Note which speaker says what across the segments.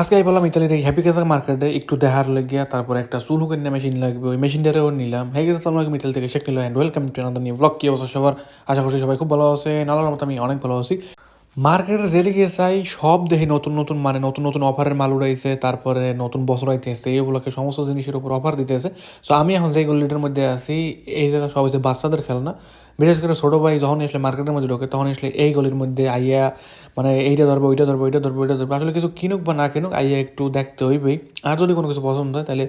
Speaker 1: আজকে আমি বললাম ইতালির এই হ্যাপি কাজা মার্কেটে একটু দেখার লেগিয়া, তারপর একটা চুল হুকের মেশিন লাগবে, ওই মেশিনটারেও নিলাম। হ্যাঁ গেছে তোমাকে মিতাল থেকে শেখ নিল and welcome to another new blog কি অবস্থা সবার? আশা করছি সবাই খুব ভালো আছে নালার মতো আমি অনেক ভালো আছি। মার্কেটে যেদিকে চাই সব দেখি নতুন নতুন মানে নতুন নতুন অফারের মাল উড়াইছে, তারপরে নতুন বছর আইতেছে, এগুলোকে সমস্ত জিনিসের উপর অফার দিতেছে। সো আমি এখন যে গল্লিটার মধ্যে আছি, এই জায়গা সব হচ্ছে বাচ্চাদের খেলনা বিশেষ করে ছোটো ভাই যখন আসলে মার্কেটের মধ্যে ঢোকে, তখন আসলে এই গলির মধ্যে আইয়া মানে এইটা ধরবো, ওইটা ধরবো ওইটা ধরবো ওইটা ধরবো। আসলে কিছু কিনুক বা না কিনুক, আইয়া একটু দেখতে হইবেই। আর যদি কোনো কিছু পছন্দ হয়, তাহলে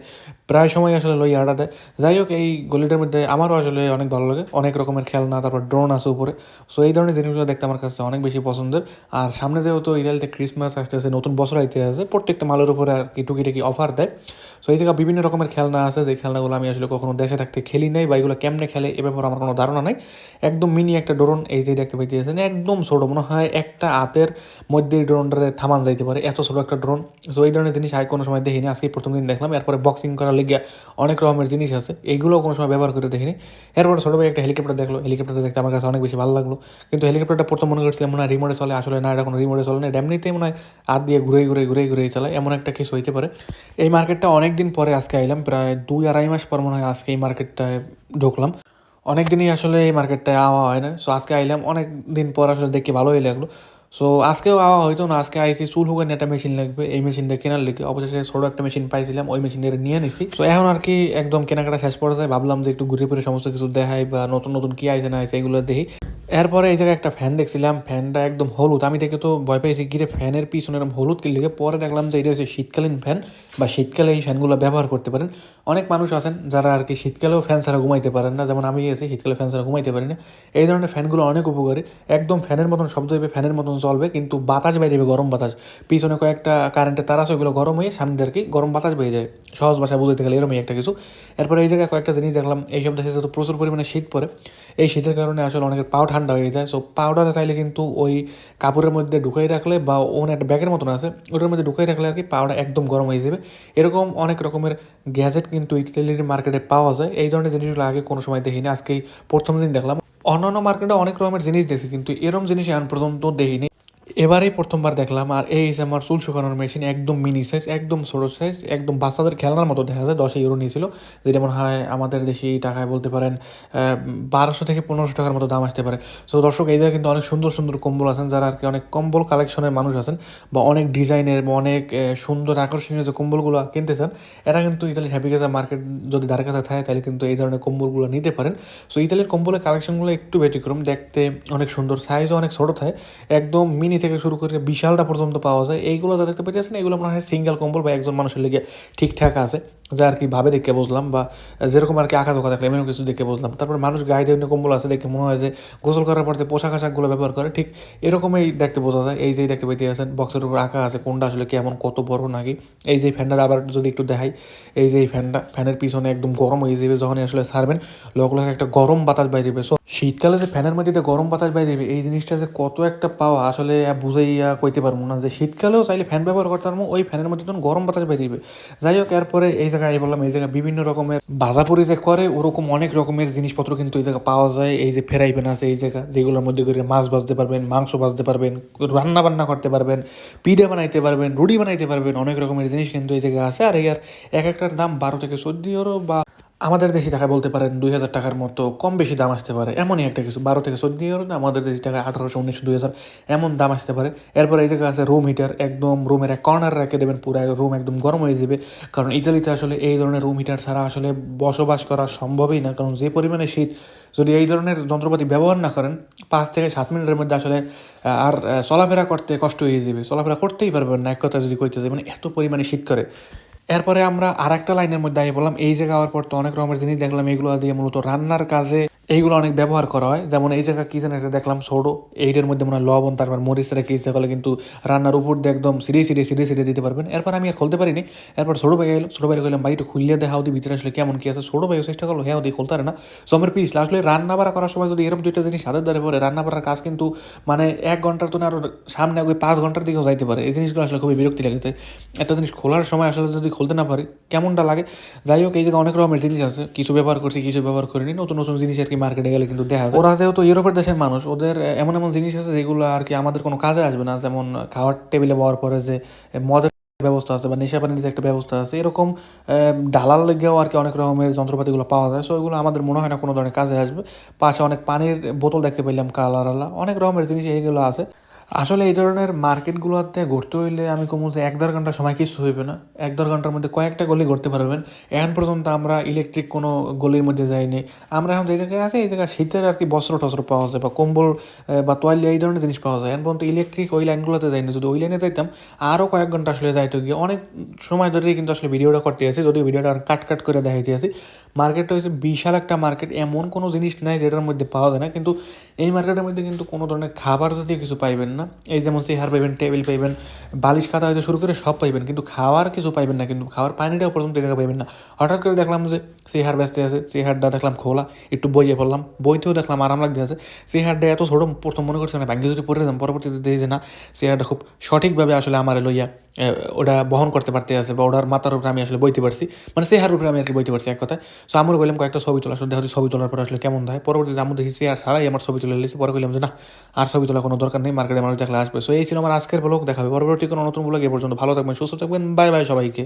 Speaker 1: প্রায় সময় আসলে লই আডা দেয়। যাই হোক, এই গলিটার মধ্যে আমারও আসলে অনেক ভালো লাগে। অনেক রকমের খেলনা, তারপর ড্রোন আছে উপরে। সো এই ধরনের জিনিসগুলো দেখতে আমার কাছে অনেক বেশি পছন্দের। আর সামনে যেহেতু ইতালিতে ক্রিসমাস আসতেছে, নতুন বছর আইতে আছে, প্রত্যেকটা মালের উপরে আর কি টুকিটাকি অফার দেয়। সো এই জায়গায় বিভিন্ন রকমের খেলনা আছে। যে খেলনাগুলো আমি আসলে কখনো দেশে থাকতে খেলি নাই বা এগুলো কেমনে খেলে, এ ব্যাপারে আমার কোনো ধারণা নাই। একদম মিনি একটা ড্রোন এই যে দেখতে পাইতেছেন, একদম ছোটো, মনে হয় একটা হাতের মধ্যে এই ড্রোনটারে থামান যাইতে পারে, এত ছোটো একটা ড্রোন সো এই ধরনের জিনিস আগে কোনো সময় দেখিনি, আজকে প্রথম দিন দেখলাম, এরপরে বক্সিং করার লেগে অনেক রকমের জিনিস আছে এইগুলোও কোনো সময় ব্যবহার করে দেখিনি। এরপরে ছোটো ভাই একটা হেলিকপ্টার দেখল হেলিকপ্টারটা দেখতে আমার কাছে অনেক বেশি ভালো লাগল, কিন্তু হেলিকপ্টারটা প্রথম মনে করছিলাম, মনে হয় রিমোটে চলে, আসলে না, এটা কোনো রিমোটে চলে না এমনিতেই মনে হয় হাত দিয়ে ঘুরে ঘুরে ঘুরে ঘুরে চালায়, এমন একটা কিছু হইতে পারে। এই মার্কেটটা অনেক দিন পরে আজকে আইলাম, প্রায় দুই আড়াই মাস পর মনে হয় আজকে এই মার্কেটটায় ঢুকলাম। অনেক দিনই আসলে এই মার্কেটটায় আওয়া হয় না। সো আজকে আইলাম অনেক দিন পর আসলে দেখে ভালোই লাগল। সো আজকেও আওয়া হয়তো না, আজকে আইসি চুল হুকের একটা মেশিন লাগবে, এই মেশিনটা কেনার লিখে অবশেষে ছোটো একটা মেশিন পাইছিলাম, ওই মেশিনটা নিয়ে নিছি। সো এখন আর কি একদম কেনাকাটা শেষ পড়ে যায় ভাবলাম যে একটু ঘুরে ফিরে সমস্ত কিছু দেখাই বা নতুন নতুন কি আইসে না আইসে এগুলো দেখি। এরপরে এই জায়গায় একটা ফ্যান দেখছিলাম ফ্যানটা একদম হলুদ। আমি দেখে তো ভয় পেয়েছি গিরে ফ্যানের পিছনে এরকম হলুদ কি লেগে পরে দেখলাম যে এটা হচ্ছে শীতকালীন ফ্যান বা শীতকালে এই ফ্যানগুলো ব্যবহার করতে পারেন। অনেক মানুষ আছেন যারা আর কি শীতকালেও ফ্যান ছাড়া ঘুমাইতে পারেন না। যেমন আমি আছি শীতকালে ফ্যান ছাড়া ঘুমাইতে পারি না। এই ধরনের ফ্যানগুলো অনেক উপকারী। একদম ফ্যানের মতন শব্দ হবে ফ্যানের মতন চলবে, কিন্তু বাতাস বাইরে যাবে, গরম বাতাস। পিছনে কয়েকটা কারেন্টের তার আছে, ওগুলো গরম হয়ে সামনে আর কি গরম বাতাস বেরিয়ে যায়। সহজ ভাষায় বুঝতে গেলে এরকমই একটা কিছু। এরপরে এই জায়গায় কয়েকটা জিনিস দেখলাম, এইসব দেশে যেহেতু প্রচুর পরিমাণে শীত পড়ে, এই শীতের কারণে আসলে অনেকের পাও ঠান্ডা হয়ে যায়। সো পাউডার চাইলে কিন্তু ওই কাপড়ের মধ্যে ঢুকাই রাখলে বা ওন একটা ব্যাগের মতন আছে, ওটার মধ্যে ঢুকাই রাখলে আর কি পাউডার একদম গরম হয়ে যাবে। এরকম অনেক রকমের গ্যাজেট কিন্তু ইতালির মার্কেটে পাওয়া যায়। এই ধরনের জিনিসগুলো আগে কোনো সময় দেখিনি, আজকেই প্রথম দিন দেখলাম। অন্যান্য মার্কেটে অনেক রকমের জিনিস দেখছি, কিন্তু এরকম জিনিস এখন পর্যন্ত দেখিনি। এবারেই প্রথমবার দেখলাম, আর এই যে আমার চুল শুকানোর মেশিন একদম মিনি সাইজ একদম ছোটো সাইজ একদম বাচ্চাদের খেলনার মতো দেখা যায় দশ ইউরো নিয়েছিল। যেটা মনে হয় আমাদের দেশি টাকায় বলতে পারেন বারোশো থেকে পনেরোশো টাকার মতো দাম আসতে পারে। সো দর্শক, এই জায়গায় কিন্তু অনেক সুন্দর সুন্দর কম্বল আছেন, যারা আর কি অনেক কম্বল কালেকশনের মানুষ আছেন, বা অনেক ডিজাইনের বা অনেক সুন্দর আকর্ষণীয় যে কম্বলগুলো কিনতে চান, এরা কিন্তু ইতালির হ্যাপি গেজা মার্কেট যদি দ্বারা কাছে থাকে, তাহলে কিন্তু এই ধরনের কম্বলগুলো নিতে পারেন। সো ইতালির কম্বলের কালেকশনগুলো একটু ব্যতিক্রম, দেখতে অনেক সুন্দর সাইজও অনেক ছোটো থাকে, একদম মিনি থেকে শুরু করে বিশালটা পর্যন্ত পাওয়া যায়। এইগুলো যা দেখতে পাইতেছেন, এগুলো মনে হয় সিঙ্গেল কম্বল বা একজন মানুষের লেগে ঠিকঠাক আছে। যা আর কি ভাবে দেখে বুঝলাম বা যেরকম আর কি আঁকা ধোকা দেখলাম এরকম কিছু দেখে বুঝলাম। তারপর মানুষ গায়ে দিয়ে কম্বল আছে দেখে মনে হয় যে গোসল করার পর যে পোশাক আশাকগুলো ব্যবহার করে, ঠিক এরকমই দেখতে বোঝা যায়। এই যে দেখতে পাইতে আছেন বক্সের উপর আঁকা আছে, কোনটা আসলে কেমন, কত বড় নাকি? এই যে ফ্যানটা আবার যদি একটু দেখাই, এই যে ফ্যানটা, ফ্যানের পিছনে একদম গরম হয়ে যাবে যখনই আসলে ছাড়বেন লোক লোক একটা গরম বাতাস বাইরে সো শীতকালে যে ফ্যানের মধ্যে গরম বাতাস বাইরে এই জিনিসটা যে কত একটা পাওয়া, আসলে বুঝাইয়া কইতে পারব না যে শীতকালেও চাইলে ফ্যান ব্যবহার করতে পারব ওই ফ্যানের মধ্যে তখন গরম বাতাস বেরিয়ে যাই হোক এরপরে এই জায়গায় এই বললাম, এই জায়গায় বিভিন্ন রকমের বাজাপুরি যে করে, ওরকম অনেক রকমের জিনিসপত্র কিন্তু এই জায়গায় পাওয়া যায়। এই যে ফেরাই ফেরাইবেন আছে, এই জায়গা, যেগুলোর মধ্যে করে মাছ ভাজতে পারবেন, মাংস ভাজতে পারবেন, রান্না বান্না করতে পারবেন, পিঠে বানাইতে পারবেন, রুটি বানাইতে পারবেন, অনেক রকমের জিনিস কিন্তু এই জায়গায় আছে। আর এর এক একটার দাম বারো থেকে চোদ্দ ইউরো বা আমাদের দেশি টাকা বলতে পারেন দুই হাজার টাকার মতো কম বেশি দাম আসতে পারে। এমনই একটা কিছু, বারো থেকে চোদ্দ ইউরো আমাদের দেশি টাকা আঠারোশো, উনিশশো, দুই হাজার এমন দাম আসতে পারে। এরপরে এই জায়গায় আছে রুম হিটার একদম রুমের এক কর্নার রেখে দেবেন, পুরো রুম একদম গরম হয়ে যাবে। কারণ ইতালিতে আসলে এই ধরনের রুম হিটার ছাড়া আসলে বসবাস করা সম্ভবই না, কারণ যে পরিমাণে শীত যদি এই ধরনের যন্ত্রপাতি ব্যবহার না করেন, পাঁচ থেকে সাত মিনিটের মধ্যে আসলে আর চলাফেরা করতে কষ্ট হয়ে যাবে। চলাফেরা করতেই পারবেন না, এক কথা যদি কইতে যাই। মানে এত পরিমাণে শীত করে। এরপরে আমরা আর একটা লাইনের মধ্যে আগে বললাম, এই জায়গা হওয়ার পর তো অনেক রকমের জিনিস দেখলাম, এগুলো দিয়ে মূলত রান্নার কাজে এইগুলো অনেক ব্যবহার করা হয়। যেমন এই জায়গা কি জানি একটা দেখলাম সোডো এইটার মধ্যে মনে হয় লবণ, তারপর মরিচ রেখে ইচ্ছা করলে কিন্তু রান্নার উপর দিয়ে একদম সিঁড়ি সিঁড়ি সিঁড়ি সিঁড়ি দিতে পারবেন। এরপর আমি আর খুলতে পারিনি। এরপর ছোটো ভাই এলো, ছোটো ভাই কইলাম, ভাই খুললে দেখা দি ভিতরে আসলে কেমন কি আছে? ছোটো ভাইও চেষ্টা করল হ্যাঁ ওদি খুলতে পারে না। জমের পিস আসলে রান্না বাড়া করার সময় যদি এরকম দুইটা জিনিস হাতের দ্বারে পরে রান্না বাড়ার কাজ কিন্তু মানে এক ঘণ্টার তো না আরও সামনে ওই পাঁচ ঘণ্টার দিকেও যাইতে পারে। এই জিনিসগুলো আসলে খুবই বিরক্তি লেগেছে একটা জিনিস খোলার সময় আসলে যদি খুলতে না পারি, কেমনটা লাগে? যাই হোক, এই জায়গায় অনেক রকমের জিনিস আছে। কিছু ব্যবহার করছি, কিছু ব্যবহার করিনি। নতুন নতুন জিনিস আর কি মার্কেটে গেলে কিন্তু দেখা যায়। ওরা যেহেতু ইউরোপের দেশের মানুষ, ওদের এমন এমন জিনিস আছে যেগুলো আর কি আমাদের কোনো কাজে আসবে না। যেমন খাওয়ার টেবিলে পাওয়ার পরে যে মদের ব্যবস্থা আছে বা নেশা পানির যে একটা ব্যবস্থা আছে, এরকম ঢালার লেগেও আর কি অনেক রকমের যন্ত্রপাতিগুলো পাওয়া যায়। সো এগুলো আমাদের মনে হয় না কোনো ধরনের কাজে আসবে। পাশে অনেক পানির বোতল দেখতে পেলাম কালার আলা অনেক রকমের জিনিস এইগুলো আছে। আসলে এই ধরনের মার্কেটগুলোতে ঘুরতে হইলে আমি কমু যে এক দেড় ঘণ্টা সময় কিছু হইবে না। এক দেড় ঘণ্টার মধ্যে কয়েকটা গলি ঘুরতে পারবেন। এখন পর্যন্ত আমরা ইলেকট্রিক কোনো গলির মধ্যে যাইনি। আমরা এখন যে জায়গায় আছি, এই জায়গায় শীতের আর কি বস্ত্র টস্ত্র পাওয়া যায় বা কম্বল বা তোয়ালি এই ধরনের জিনিস পাওয়া যায়। এখন পর্যন্ত ইলেকট্রিক ওই লাইনগুলোতে যাইনি। যদি ওই লাইনে যাইতাম আরও কয়েক ঘণ্টা আসলে যাইতে গিয়ে। অনেক সময় ধরেই কিন্তু আসলে ভিডিওটা করতে আছি, যদিও ভিডিওটা আর কাট কাট করে দেখাইতে আছি। মার্কেটটা হচ্ছে বিশাল একটা মার্কেট এমন কোনো জিনিস নাই যেটার মধ্যে পাওয়া যায় না। কিন্তু এই মার্কেটের মধ্যে কিন্তু কোনো ধরনের খাবার জাতীয় কিছু পাইবেন না। এই যেমন চেহার পাইবেন, টেবিল পাইবেন, বালিশ খাতা হয়তো শুরু করে সব পাইবেন, কিন্তু খাওয়ার কিছু পাইবেন না, কিন্তু খাওয়ার পানিটাও পর্যন্ত জায়গা পাইবেন না। হঠাৎ করে দেখলাম যে চেহার ব্যস্ত আছে চেহারটা দেখলাম খোলা, একটু বইয়ে পড়লাম, বইতেও দেখলাম আরাম লাগতে আছে। চেহারটা এত ছোটো, প্রথম মনে করছে না ব্যাঙ্গে যদি পড়ে যেতাম, পরবর্তীতে যে না চেহারটা খুব সঠিকভাবে আসলে আমার লইয়া ওটা বহন করতে পারতে আছে বা ওটার মাথার উপরে আমি আসলে বইতে পারছি। মানে সে হার উপরে আমি আর কি বইতে পারছি, এক কথায়। সো আমরা বললাম কয়েকটা ছবি তোলা দেখো ছবি তোলার পর আসলে কেমন হয় পরবর্তীতে আমি দেখি সে আর ছাড়াই আমার ছবি তুলে নিয়েছি। পরে বললাম যে, না, আর ছবি তোলা কোনো দরকার নেই, মার্কেটে মানুষ দেখলে আসবে। সো এই ছিল আমার আজকের ব্লগ দেখাবে পরবর্তী কোনো নতুন ব্লগ এ পর্যন্ত। ভালো থাকবেন, সুস্থ থাকবেন। বাই বাই সবাইকে।